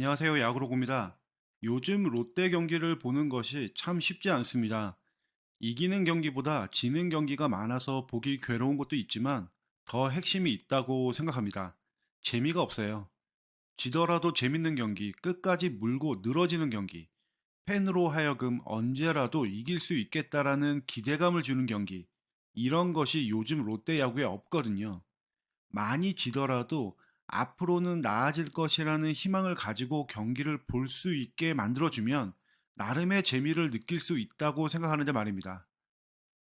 안녕하세요. 야구로구입니다. 요즘 롯데 경기를 보는 것이 참 쉽지 않습니다. 이기는 경기보다 지는 경기가 많아서 보기 괴로운 것도 있지만 더 핵심이 있다고 생각합니다. 재미가 없어요. 지더라도 재밌는 경기, 끝까지 물고 늘어지는 경기, 팬으로 하여금 언제라도 이길 수 있겠다라는 기대감을 주는 경기, 이런 것이 요즘 롯데 야구에 없거든요. 많이 지더라도 앞으로는 나아질 것이라는 희망을 가지고 경기를 볼 수 있게 만들어주면 나름의 재미를 느낄 수 있다고 생각하는데 말입니다.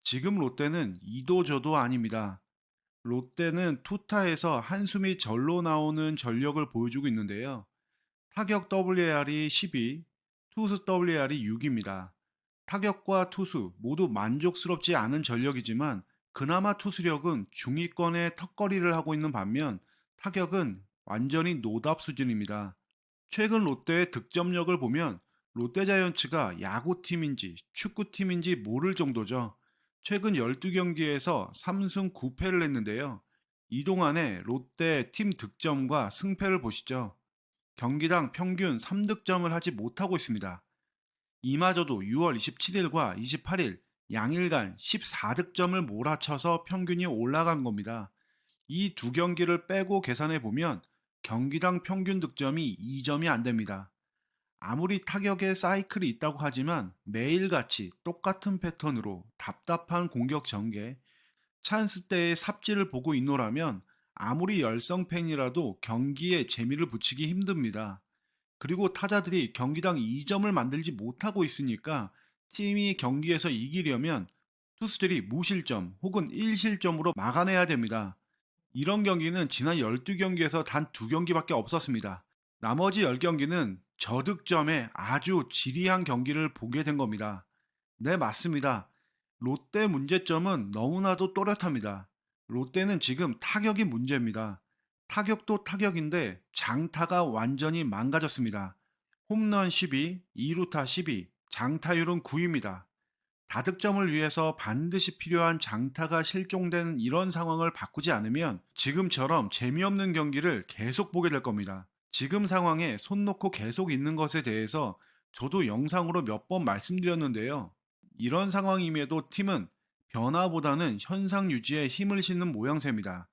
지금 롯데는 이도 저도 아닙니다. 롯데는 투타에서 한숨이 절로 나오는 전력을 보여주고 있는데요. 타격 WAR이 12, 투수 WAR이 6입니다. 타격과 투수 모두 만족스럽지 않은 전력이지만 그나마 투수력은 중위권의 턱걸이를 하고 있는 반면 타격은 완전히 노답 수준입니다. 최근 롯데의 득점력을 보면 롯데자이언츠가 야구팀인지 축구팀인지 모를 정도죠. 최근 12경기에서 3승 9패를 했는데요. 이동안의 롯데 팀 득점과 승패를 보시죠. 경기당 평균 3득점을 하지 못하고 있습니다. 이마저도 6월 27일과 28일 양일간 14득점을 몰아쳐서 평균이 올라간 겁니다. 이 두 경기를 빼고 계산해 보면 경기당 평균 득점이 2점이 안 됩니다. 아무리 타격에 사이클이 있다고 하지만 매일같이 똑같은 패턴으로 답답한 공격 전개, 찬스 때의 삽질을 보고 있노라면 아무리 열성 팬이라도 경기에 재미를 붙이기 힘듭니다. 그리고 타자들이 경기당 2점을 만들지 못하고 있으니까 팀이 경기에서 이기려면 투수들이 무실점 혹은 1실점으로 막아내야 됩니다. 이런 경기는 지난 12경기에서 단 2경기밖에 없었습니다. 나머지 10경기는 저득점에 아주 지리한 경기를 보게 된 겁니다. 네, 맞습니다. 롯데 문제점은 너무나도 또렷합니다. 롯데는 지금 타격이 문제입니다. 타격도 타격인데 장타가 완전히 망가졌습니다. 홈런 12, 2루타 12, 장타율은 9입니다. 다득점을 위해서 반드시 필요한 장타가 실종된 이런 상황을 바꾸지 않으면 지금처럼 재미없는 경기를 계속 보게 될 겁니다. 지금 상황에 손 놓고 계속 있는 것에 대해서 저도 영상으로 몇 번 말씀드렸는데요. 이런 상황임에도 팀은 변화보다는 현상 유지에 힘을 싣는 모양새입니다.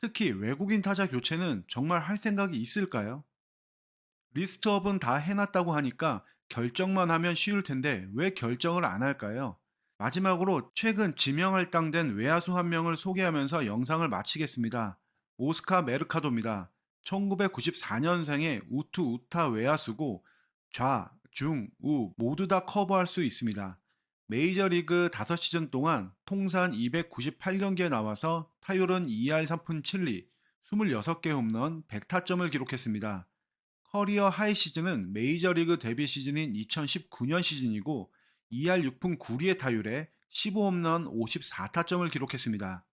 특히 외국인 타자 교체는 정말 할 생각이 있을까요? 리스트업은 다 해놨다고 하니까 결정만 하면 쉬울 텐데 왜 결정을 안 할까요? 마지막으로 최근 지명할당된 외야수 한 명을 소개하면서 영상을 마치겠습니다. 오스카 메르카도입니다. 1994년생의 우투 우타 외야수고 좌, 중, 우 모두 다 커버할 수 있습니다. 메이저리그 5시즌 동안 통산 298경기에 나와서 타율은 2할 3푼 7리, 26개 홈런, 100타점을 기록했습니다. 커리어 하이 시즌은 메이저리그 데뷔 시즌인 2019년 시즌이고 2할 6푼 9리의 타율에 15홈런 54타점을 기록했습니다.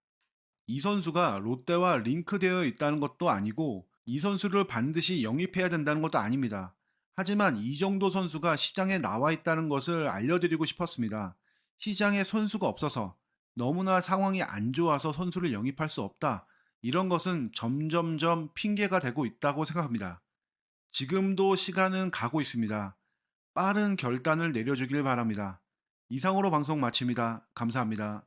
이 선수가 롯데와 링크되어 있다는 것도 아니고 이 선수를 반드시 영입해야 된다는 것도 아닙니다. 하지만 이 정도 선수가 시장에 나와 있다는 것을 알려드리고 싶었습니다. 시장에 선수가 없어서 너무나 상황이 안 좋아서 선수를 영입할 수 없다. 이런 것은 점점점 핑계가 되고 있다고 생각합니다. 지금도 시간은 가고 있습니다. 빠른 결단을 내려주길 바랍니다. 이상으로 방송 마칩니다. 감사합니다.